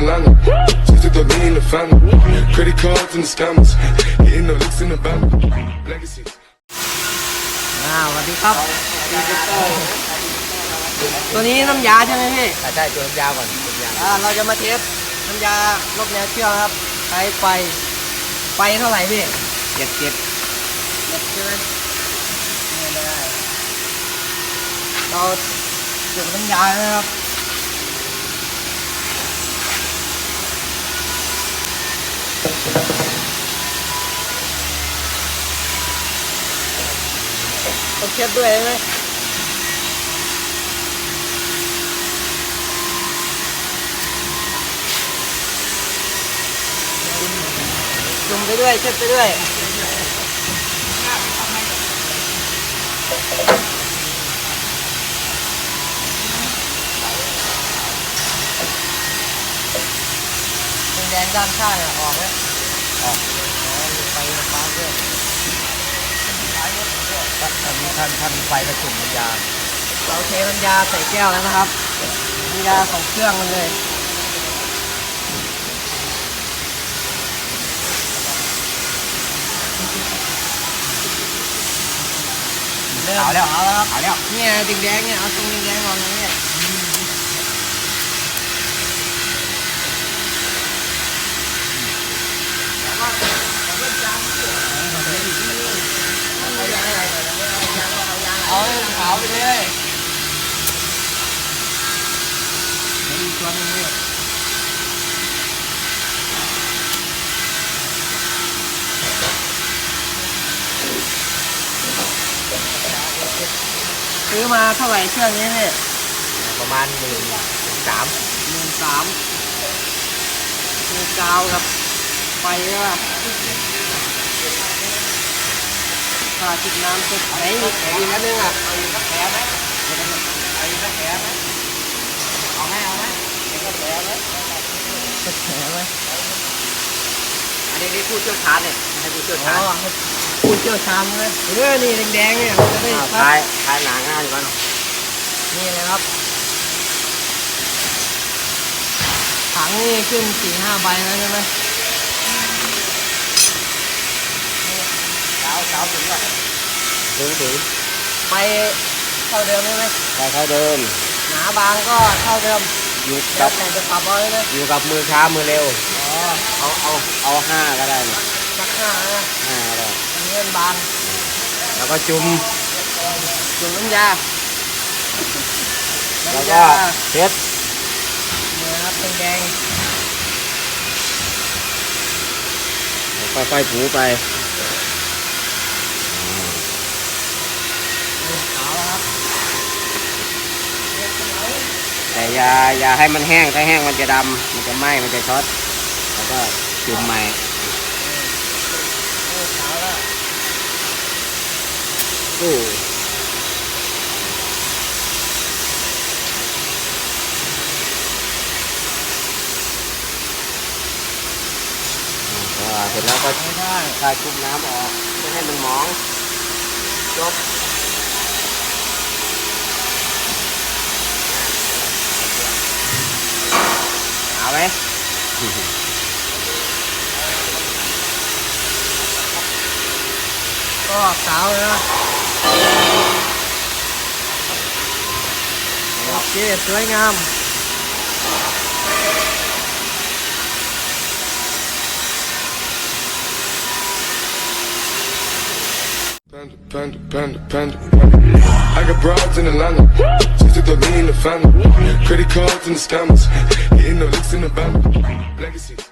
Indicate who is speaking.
Speaker 1: Atlanta. Just took the lean in the family. Credit cards and the scammers. Hitting the licks in the band. Legacies.
Speaker 2: อ่าสวัสดีครับ ตัวนี้น้ำยาใช่ไหมพี่
Speaker 3: ใช่ตัวน้ำยาวก่อนตัวยาว
Speaker 2: อ่าเราจะมาเทสน้ำยาลบแนวเชื่อมครับใช้ไฟไฟเท่าไหร่พี่
Speaker 3: เจ็ดเจ็ด
Speaker 2: เจ็ดใช่ไหมไม่ได้เราจุดน้ำยานะครับ ต้องเช็ดด้วยใช่ไหมจุ่มไปด้วยเช็ดไปด้วยแดงด้านข้างอออกไหมออกอ๋อมีไฟฟ้าด้วย
Speaker 3: ท่านท่านท่านไฟกระจุ่มน้ำยา
Speaker 2: เราเทน้ำยาใส่แก้วแล้วนะครับน้ำยาของเครื่องมันเลยเริ่ม
Speaker 3: ขาวแล้ว
Speaker 2: ขาวแล้วครับ
Speaker 3: ขาวแล้ว
Speaker 2: เนี่ยแดงๆเนี่ยเอาตรงแดงๆออกเลยเนี่ย เอาให้มันขาวไปเลยมีตัวนึงเนี่ยซื้อมาเท่าไหร่เครื่องนี้เนี่ย
Speaker 3: ประมาณหมื่นสาม
Speaker 2: หนึ่งสามมีกาวกับไฟใช่ป่ะ ถ้าจิบน้ำจะไหนอีกอีกอันนึงอะ
Speaker 3: เอาอีกสักแผลไหมเอาอีกสักแผลไหมเอาไหมเอาไหมเอาสักแผลไหม
Speaker 2: จะแผลไหม
Speaker 3: อันนี้นี่ผู้เชี่ยวชาญเนี่ยให้ผู้เชี่ยวชาญ
Speaker 2: อพูดเชี่ยวชาญเลยเออนี่แดงๆเนี่ยมันจะได้
Speaker 3: อ้าว
Speaker 2: ชั
Speaker 3: ทาย
Speaker 2: ด
Speaker 3: ทายหนาง่ายอยู่มั้ง
Speaker 2: นี่เลยครับถังนี่ขึ้นสี่ห้าใบแล้วใช่ไหม
Speaker 3: เช้าเช้าถึงก่อนถึงถึง
Speaker 2: ไปเท่าเดิมใช่ไหม
Speaker 3: ไปเท่าเดิม
Speaker 2: หนาบางก็เท่าเดิม
Speaker 3: อยู่
Speaker 2: แล้
Speaker 3: กั
Speaker 2: ว
Speaker 3: บ
Speaker 2: แต่จะปรับเอาเลยนะ
Speaker 3: อยู่กับมือช้ามือเร็ว
Speaker 2: อ๋อ
Speaker 3: เอาเอาเอาห้าก็ได้เนี่ย
Speaker 2: สักห้านะ
Speaker 3: ห้าก็ได้
Speaker 2: อันนี้มันบาง
Speaker 3: แล้วก็จุ่ม
Speaker 2: จุ่มน้ำยา
Speaker 3: แล้ว
Speaker 2: น้ำ
Speaker 3: ก็
Speaker 2: ยา
Speaker 3: เช็ด
Speaker 2: เนี่ยครับแดง
Speaker 3: ค่อยๆถูไป
Speaker 2: ๆขาวแล้วครับ
Speaker 3: แต่อย่าอย่าให้มันแห้งถ้าแห้งมันจะดำมันจะไหม้มันจะช็อตแล้วก็จุ่มใหม่
Speaker 2: โอ้ขาวแล้ว
Speaker 3: อู้อ่าเสร็จแล้วก็
Speaker 2: ไม่ได้
Speaker 3: ถ้าชุบน้ำออกไม่ให้มันหมองจบ เอาไหม
Speaker 2: ก็ขา
Speaker 1: Panda, panda, panda. I got broads in Atlanta. Just the lean in the family. Credit cards and the scammers. Hitting the licks in the band. Legacies.